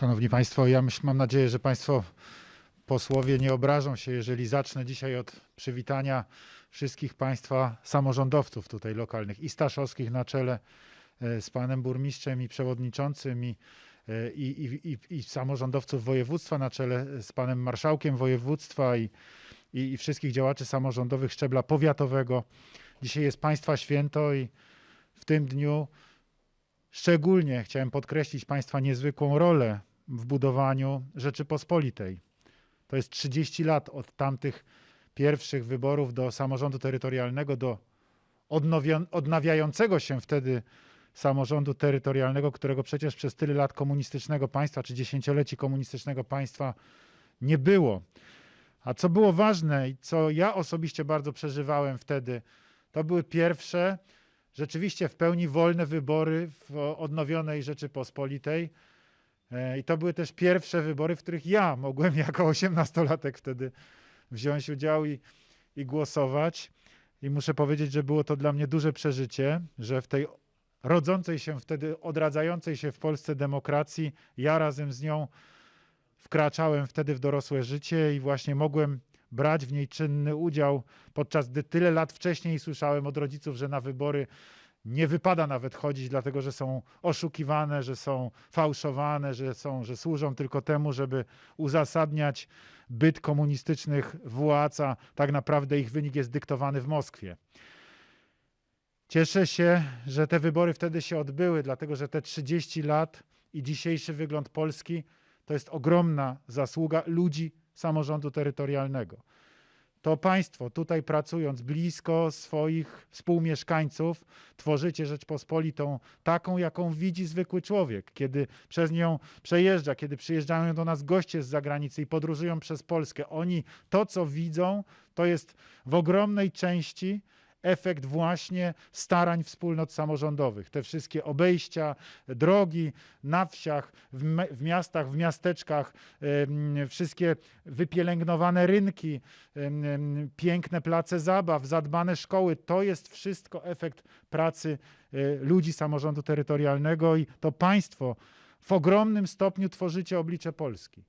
Szanowni Państwo, ja myśl, mam nadzieję, że Państwo posłowie nie obrażą się, jeżeli zacznę dzisiaj od przywitania wszystkich Państwa samorządowców tutaj lokalnych i staszowskich na czele e, z Panem Burmistrzem i Przewodniczącym i, e, i, i, i, i samorządowców województwa na czele z Panem Marszałkiem Województwa i, i, i wszystkich działaczy samorządowych szczebla powiatowego. Dzisiaj jest Państwa święto i w tym dniu Szczególnie chciałem podkreślić Państwa niezwykłą rolę w budowaniu Rzeczypospolitej. To jest 30 lat od tamtych pierwszych wyborów do samorządu terytorialnego, do odnawiającego się wtedy samorządu terytorialnego, którego przecież przez tyle lat komunistycznego państwa, czy dziesięcioleci komunistycznego państwa nie było. A co było ważne i co ja osobiście bardzo przeżywałem wtedy, to były pierwsze rzeczywiście w pełni wolne wybory w odnowionej Rzeczypospolitej. E, I to były też pierwsze wybory, w których ja mogłem jako osiemnastolatek wtedy wziąć udział i, i głosować. I muszę powiedzieć, że było to dla mnie duże przeżycie, że w tej rodzącej się wtedy, odradzającej się w Polsce demokracji, ja razem z nią wkraczałem wtedy w dorosłe życie i właśnie mogłem brać w niej czynny udział, podczas gdy tyle lat wcześniej słyszałem od rodziców, że na wybory nie wypada nawet chodzić, dlatego że są oszukiwane, że są fałszowane, że, są, że służą tylko temu, żeby uzasadniać byt komunistycznych władz, a tak naprawdę ich wynik jest dyktowany w Moskwie. Cieszę się, że te wybory wtedy się odbyły, dlatego że te 30 lat i dzisiejszy wygląd Polski to jest ogromna zasługa ludzi samorządu terytorialnego. To państwo tutaj pracując blisko swoich współmieszkańców, tworzycie Rzeczpospolitą taką, jaką widzi zwykły człowiek, kiedy przez nią przejeżdża, kiedy przyjeżdżają do nas goście z zagranicy i podróżują przez Polskę. Oni to, co widzą, to jest w ogromnej części efekt właśnie starań wspólnot samorządowych. Te wszystkie obejścia, drogi na wsiach, w, miastach, w miasteczkach, wszystkie wypielęgnowane rynki, piękne place zabaw, zadbane szkoły. To jest wszystko efekt pracy e, ludzi samorządu terytorialnego i to państwo w ogromnym stopniu tworzycie oblicze Polski.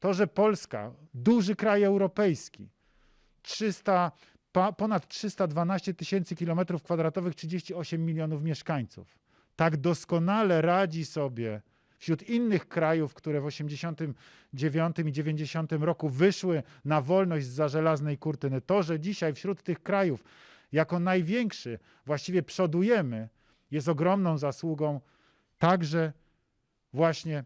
To, że Polska, duży kraj europejski, 300, pa, ponad 312 tysięcy kilometrów kwadratowych, 38 milionów mieszkańców. Tak doskonale radzi sobie wśród innych krajów, które w 89 i 90 roku wyszły na wolność z żelaznej kurtyny. To, że dzisiaj wśród tych krajów jako największy właściwie przodujemy, jest ogromną zasługą także właśnie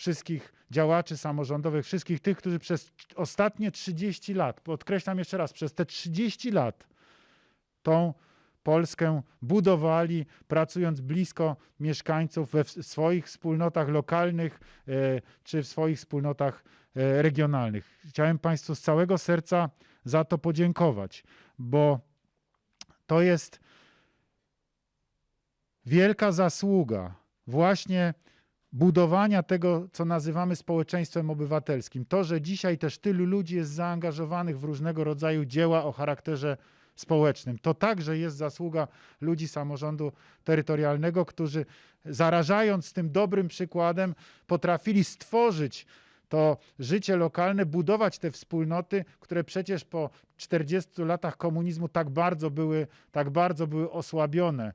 wszystkich działaczy samorządowych, wszystkich tych, którzy przez ostatnie 30 lat, podkreślam jeszcze raz, przez te 30 lat tą Polskę budowali, pracując blisko mieszkańców we swoich wspólnotach lokalnych e, czy w swoich wspólnotach e, regionalnych. Chciałem Państwu z całego serca za to podziękować, bo to jest wielka zasługa właśnie budowania tego, co nazywamy społeczeństwem obywatelskim. To, że dzisiaj też tylu ludzi jest zaangażowanych w różnego rodzaju dzieła o charakterze społecznym, to także jest zasługa ludzi samorządu terytorialnego, którzy zarażając tym dobrym przykładem, potrafili stworzyć to życie lokalne, budować te wspólnoty, które przecież po 40 latach komunizmu tak bardzo były, tak bardzo były osłabione.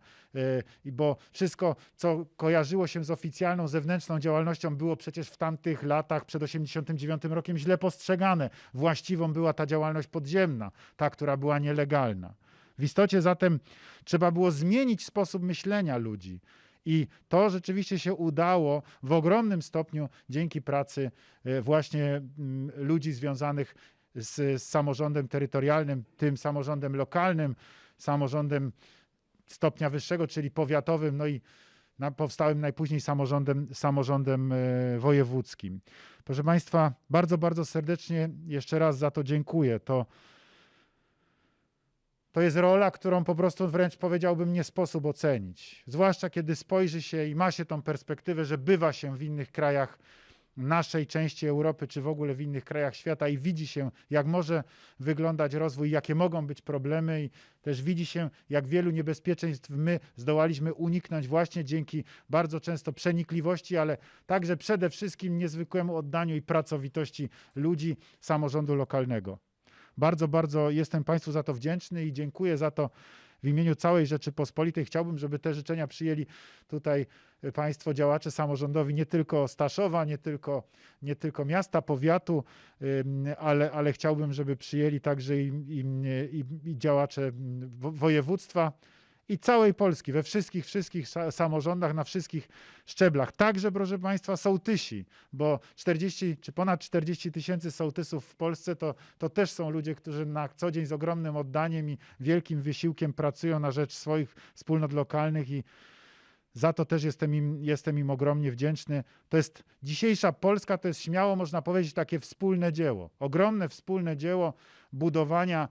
Yy, Bo wszystko, co kojarzyło się z oficjalną, zewnętrzną działalnością, było przecież w tamtych latach, przed 89 rokiem, źle postrzegane. Właściwą była ta działalność podziemna, ta, która była nielegalna. W istocie zatem trzeba było zmienić sposób myślenia ludzi. I to rzeczywiście się udało w ogromnym stopniu dzięki pracy e, właśnie mm, ludzi związanych z, z samorządem terytorialnym, tym samorządem lokalnym, samorządem stopnia wyższego, czyli powiatowym, no i na, powstałym najpóźniej samorządem, samorządem e, wojewódzkim. Proszę Państwa, bardzo, bardzo serdecznie jeszcze raz za to dziękuję. To, to jest rola, którą po prostu wręcz powiedziałbym nie sposób ocenić. Zwłaszcza kiedy spojrzy się i ma się tą perspektywę, że bywa się w innych krajach naszej części Europy, czy w ogóle w innych krajach świata i widzi się, jak może wyglądać rozwój, jakie mogą być problemy i też widzi się, jak wielu niebezpieczeństw my zdołaliśmy uniknąć właśnie dzięki bardzo często przenikliwości, ale także przede wszystkim niezwykłemu oddaniu i pracowitości ludzi samorządu lokalnego. Bardzo, bardzo jestem Państwu za to wdzięczny i dziękuję za to w imieniu całej Rzeczypospolitej. Chciałbym, żeby te życzenia przyjęli tutaj Państwo działacze samorządowi nie tylko Staszowa, nie tylko, nie tylko miasta, powiatu, ale, ale chciałbym, żeby przyjęli także i, i, i, działacze województwa i całej Polski, we wszystkich, wszystkich samorządach, na wszystkich szczeblach. Także, proszę Państwa, sołtysi, bo 40 czy ponad 40 tysięcy sołtysów w Polsce to, to też są ludzie, którzy na co dzień z ogromnym oddaniem i wielkim wysiłkiem pracują na rzecz swoich wspólnot lokalnych i za to też jestem im, jestem im ogromnie wdzięczny. To jest dzisiejsza Polska, to jest śmiało można powiedzieć takie wspólne dzieło. Ogromne wspólne dzieło budowania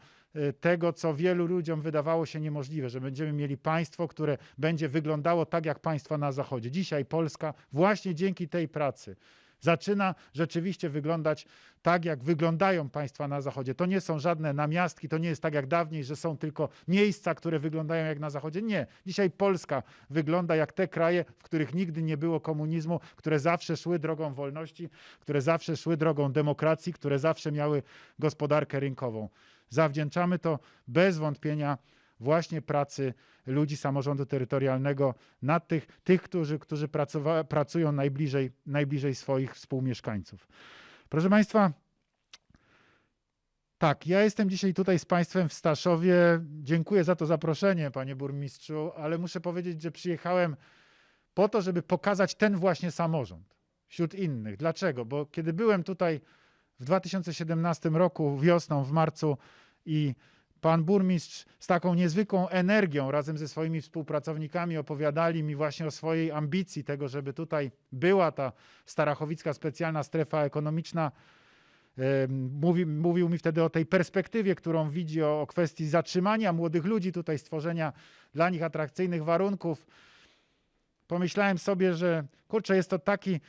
tego, co wielu ludziom wydawało się niemożliwe, że będziemy mieli państwo, które będzie wyglądało tak jak państwa na Zachodzie. Dzisiaj Polska właśnie dzięki tej pracy zaczyna rzeczywiście wyglądać tak, jak wyglądają państwa na Zachodzie. To nie są żadne namiastki, to nie jest tak jak dawniej, że są tylko miejsca, które wyglądają jak na Zachodzie. Nie. Dzisiaj Polska wygląda jak te kraje, w których nigdy nie było komunizmu, które zawsze szły drogą wolności, które zawsze szły drogą demokracji, które zawsze miały gospodarkę rynkową. Zawdzięczamy to bez wątpienia właśnie pracy ludzi samorządu terytorialnego nad tych, tych którzy, którzy pracują najbliżej, najbliżej swoich współmieszkańców. Proszę Państwa, tak, ja jestem dzisiaj tutaj z Państwem w Staszowie. Dziękuję za to zaproszenie, Panie Burmistrzu, ale muszę powiedzieć, że przyjechałem po to, żeby pokazać ten właśnie samorząd wśród innych. Dlaczego? Bo kiedy byłem tutaj w 2017 roku, wiosną, w marcu i pan burmistrz z taką niezwykłą energią razem ze swoimi współpracownikami opowiadali mi właśnie o swojej ambicji tego, żeby tutaj była ta Starachowicka specjalna strefa ekonomiczna. Mówi, mówił mi wtedy o tej perspektywie, którą widzi, o, o kwestii zatrzymania młodych ludzi tutaj, stworzenia dla nich atrakcyjnych warunków. Pomyślałem sobie, że kurczę, jest to taki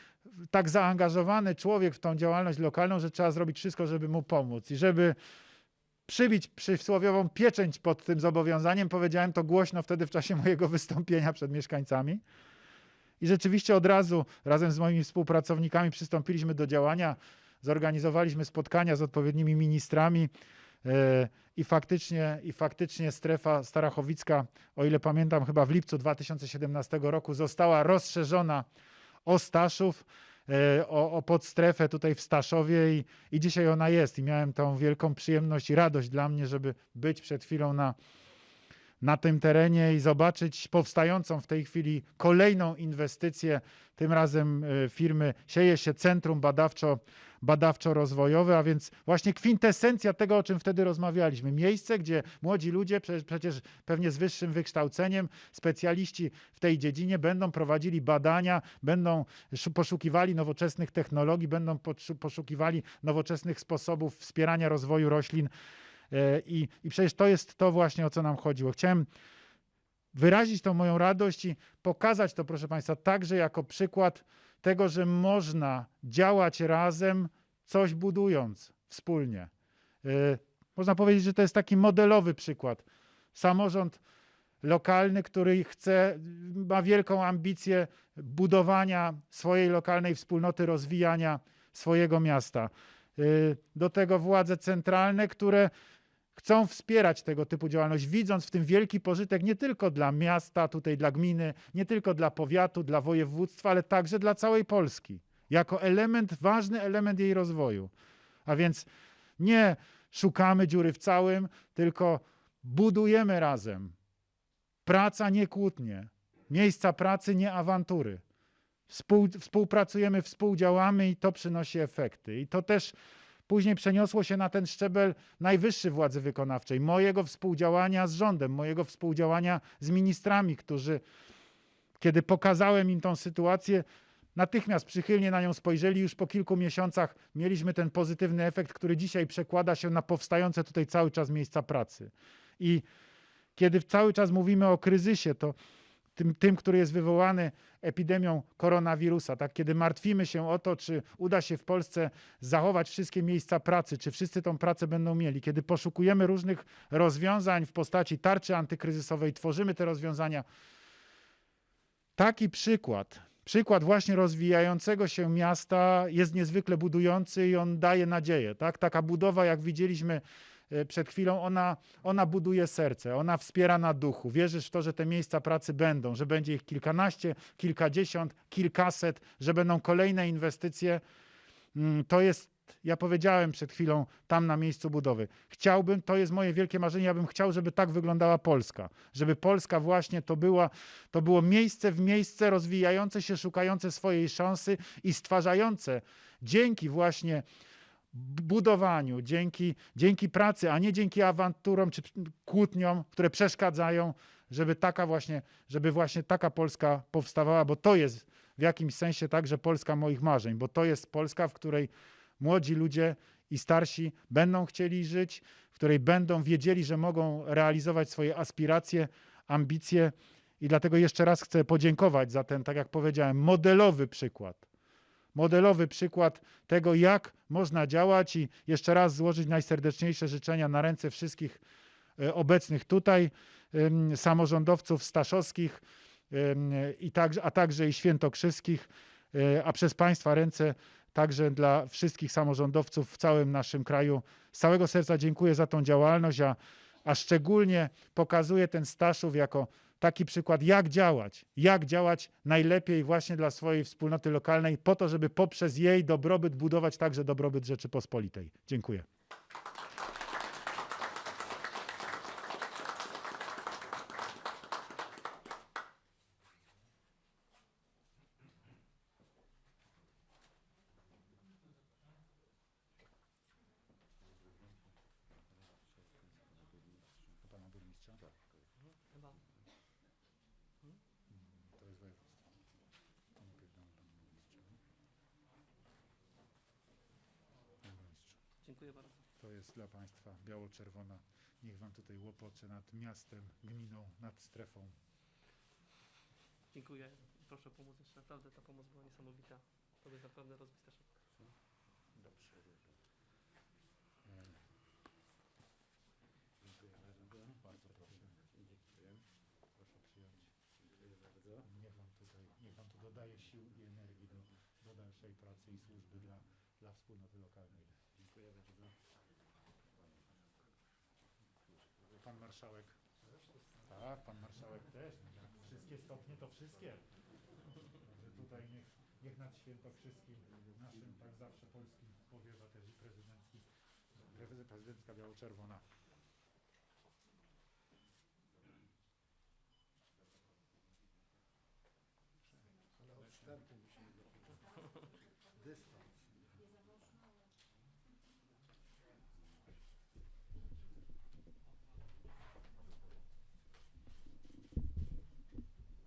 tak zaangażowany człowiek w tą działalność lokalną, że trzeba zrobić wszystko, żeby mu pomóc i żeby przybić przysłowiową pieczęć pod tym zobowiązaniem. Powiedziałem to głośno wtedy w czasie mojego wystąpienia przed mieszkańcami. I rzeczywiście od razu razem z moimi współpracownikami przystąpiliśmy do działania. Zorganizowaliśmy spotkania z odpowiednimi ministrami. E, I faktycznie, I faktycznie strefa starachowicka, o ile pamiętam, chyba w lipcu 2017 roku została rozszerzona o Staszów. E, o, o podstrefę tutaj w Staszowie i, i dzisiaj ona jest. I miałem tą wielką przyjemność i radość dla mnie, żeby być przed chwilą na, na tym terenie i zobaczyć powstającą w tej chwili kolejną inwestycję, tym razem e, firmy Sieje się Centrum Badawczo badawczo-rozwojowe, a więc właśnie kwintesencja tego, o czym wtedy rozmawialiśmy. Miejsce, gdzie młodzi ludzie, przecież pewnie z wyższym wykształceniem, specjaliści w tej dziedzinie będą prowadzili badania, będą poszukiwali nowoczesnych technologii, będą poszukiwali nowoczesnych sposobów wspierania rozwoju roślin. E, I, I przecież to jest to właśnie, o co nam chodziło. Chciałem wyrazić tą moją radość i pokazać to, proszę Państwa, także jako przykład tego, że można działać razem, coś budując wspólnie. Y, można powiedzieć, że to jest taki modelowy przykład. Samorząd lokalny, który chce, ma wielką ambicję budowania swojej lokalnej wspólnoty, rozwijania swojego miasta. Y, do tego władze centralne, które chcą wspierać tego typu działalność, widząc w tym wielki pożytek nie tylko dla miasta, tutaj dla gminy, nie tylko dla powiatu, dla województwa, ale także dla całej Polski, jako element, ważny element jej rozwoju. A więc nie szukamy dziury w całym, tylko budujemy razem. Praca nie kłótnie, miejsca pracy nie awantury. Współ, współpracujemy, współdziałamy i to przynosi efekty. I to też Później przeniosło się na ten szczebel najwyższy władzy wykonawczej, mojego współdziałania z rządem, mojego współdziałania z ministrami, którzy, kiedy pokazałem im tą sytuację, natychmiast przychylnie na nią spojrzeli. Już po kilku miesiącach mieliśmy ten pozytywny efekt, który dzisiaj przekłada się na powstające tutaj cały czas miejsca pracy. I kiedy cały czas mówimy o kryzysie, to tym, tym, który jest wywołany epidemią koronawirusa, tak? kiedy martwimy się o to, czy uda się w Polsce zachować wszystkie miejsca pracy, czy wszyscy tą pracę będą mieli, kiedy poszukujemy różnych rozwiązań w postaci tarczy antykryzysowej, tworzymy te rozwiązania. Taki przykład, przykład właśnie rozwijającego się miasta jest niezwykle budujący i on daje nadzieję. Tak? Taka budowa, jak widzieliśmy przed chwilą, ona, ona buduje serce, ona wspiera na duchu. Wierzysz w to, że te miejsca pracy będą, że będzie ich kilkanaście, kilkadziesiąt, kilkaset, że będą kolejne inwestycje. Mm, To jest, ja powiedziałem przed chwilą, tam na miejscu budowy. Chciałbym, to jest moje wielkie marzenie, ja bym chciał, żeby tak wyglądała Polska. Żeby Polska właśnie to, była, to było miejsce w miejsce rozwijające się, szukające swojej szansy i stwarzające dzięki właśnie budowaniu, dzięki, dzięki pracy, a nie dzięki awanturom czy kłótniom, które przeszkadzają, żeby taka właśnie, żeby właśnie taka Polska powstawała, bo to jest w jakimś sensie także Polska moich marzeń, bo to jest Polska, w której młodzi ludzie i starsi będą chcieli żyć, w której będą wiedzieli, że mogą realizować swoje aspiracje, ambicje. I dlatego jeszcze raz chcę podziękować za ten, tak jak powiedziałem, modelowy przykład. Modelowy przykład tego, jak można działać, i jeszcze raz złożyć najserdeczniejsze życzenia na ręce wszystkich e, obecnych tutaj, samorządowców staszowskich, i a także i świętokrzyskich, e, a przez Państwa ręce także dla wszystkich samorządowców w całym naszym kraju. Z całego serca dziękuję za tą działalność, a, a szczególnie pokazuję ten Staszów jako taki przykład, jak działać, jak działać najlepiej właśnie dla swojej wspólnoty lokalnej, po to, żeby poprzez jej dobrobyt budować także dobrobyt Rzeczypospolitej. Dziękuję. Pana burmistrza? Chyba. To jest województwo. Najpierw dam panu burmistrzowi. Panie burmistrzu, Dziękuję bardzo. To jest dla Państwa biało-czerwona. Niech Wam tutaj łopocze nad miastem, gminą, nad strefą. Dziękuję. Proszę o pomoc jeszcze. Naprawdę ta pomoc była niesamowita. To jest naprawdę rozwój Staszewka. Dobrze. Dziękuję bardzo. Bardzo proszę. Dziękuję. Proszę przyjąć. Dziękuję bardzo. Niech Wam tutaj, niech Wam to dodaje sił i energii do, do dalszej pracy i służby dla, dla wspólnoty lokalnej. Dziękuję. Pan marszałek. Tak, pan marszałek też. Wszystkie stopnie, to wszystkie. Tutaj niech, niech nad świętokrzyskim, naszym tak zawsze polskim powiewa też i prezydencki, prezydencka biało-czerwona.